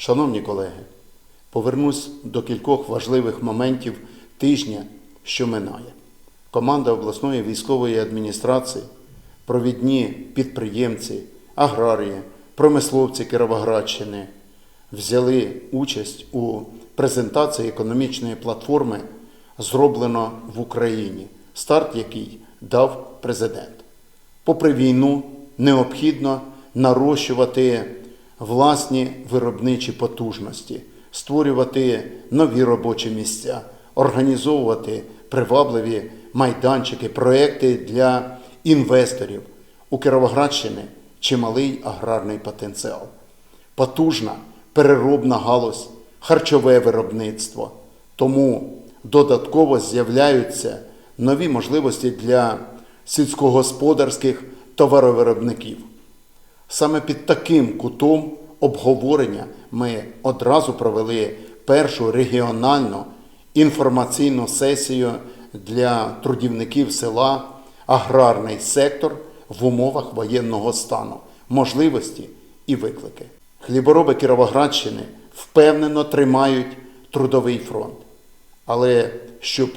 Шановні колеги, повернусь до кількох важливих моментів тижня, що минає. Команда обласної військової адміністрації, провідні підприємці, аграрії, промисловці Кіровоградщини взяли участь у презентації економічної платформи Зроблено в Україні, старт який дав президент. Попри війну, необхідно нарощувати власні виробничі потужності, створювати нові робочі місця, організовувати привабливі майданчики, проекти для інвесторів. У Кіровоградщини чималий аграрний потенціал, потужна переробна галузь, харчове виробництво. Тому додатково з'являються нові можливості для сільськогосподарських товаровиробників. Саме під таким кутом обговорення ми одразу провели першу регіональну інформаційну сесію для трудівників села Аграрний сектор в умовах воєнного стану, можливості і виклики. Хлібороби Кіровоградщини впевнено тримають трудовий фронт. Але щоб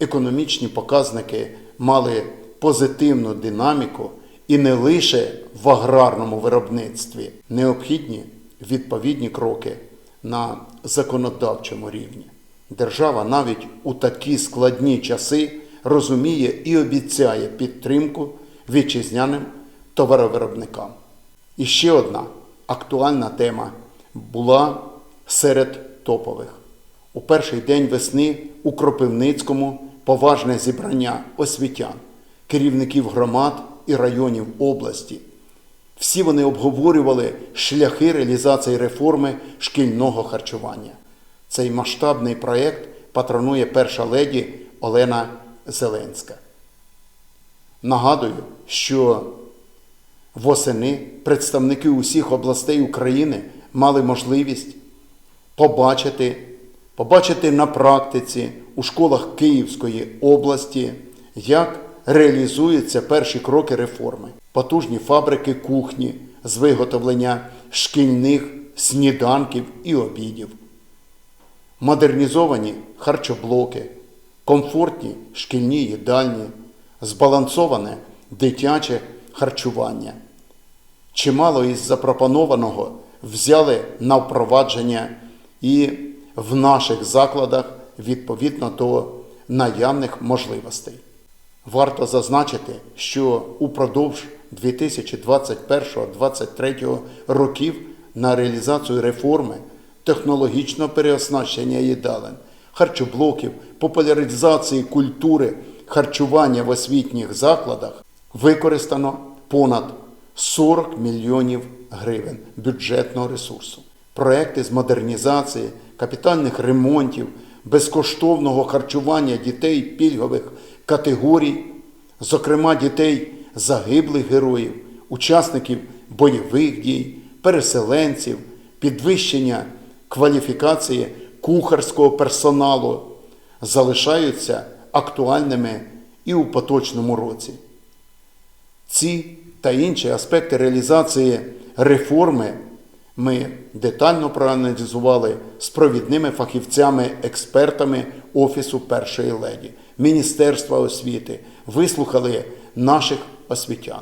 економічні показники мали позитивну динаміку і не лише в аграрному виробництві, необхідні відповідні кроки на законодавчому рівні. Держава навіть у такі складні часи розуміє і обіцяє підтримку вітчизняним товаровиробникам. І ще одна актуальна тема була серед топових. У перший день весни у Кропивницькому поважне зібрання освітян, керівників громад і районів області. Всі вони обговорювали шляхи реалізації реформи шкільного харчування. Цей масштабний проєкт патронує перша леді Олена Зеленська. Нагадую, що восени представники усіх областей України мали можливість побачити, побачити на практиці у школах Київської області, як реалізуються перші кроки реформи, потужні фабрики кухні з виготовлення шкільних сніданків і обідів, модернізовані харчоблоки, комфортні шкільні їдальні, збалансоване дитяче харчування. Чимало із запропонованого взяли на впровадження і в наших закладах відповідно до наявних можливостей. Варто зазначити, що упродовж 2021-2023 років на реалізацію реформи технологічного переоснащення їдалень, харчоблоків, популяризації культури харчування в освітніх закладах використано понад 40 мільйонів гривень бюджетного ресурсу. Проекти з модернізації, капітальних ремонтів, безкоштовного харчування дітей пільгових категорій, зокрема дітей загиблих героїв, учасників бойових дій, переселенців, підвищення кваліфікації кухарського персоналу залишаються актуальними і у поточному році. Ці та інші аспекти реалізації реформи ми детально проаналізували з провідними фахівцями-експертами Офісу першої леді, Міністерства освіти, вислухали наших освітян.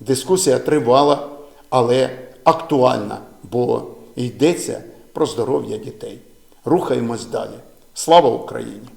Дискусія тривала, але актуальна, бо йдеться про здоров'я дітей. Рухаємось далі. Слава Україні!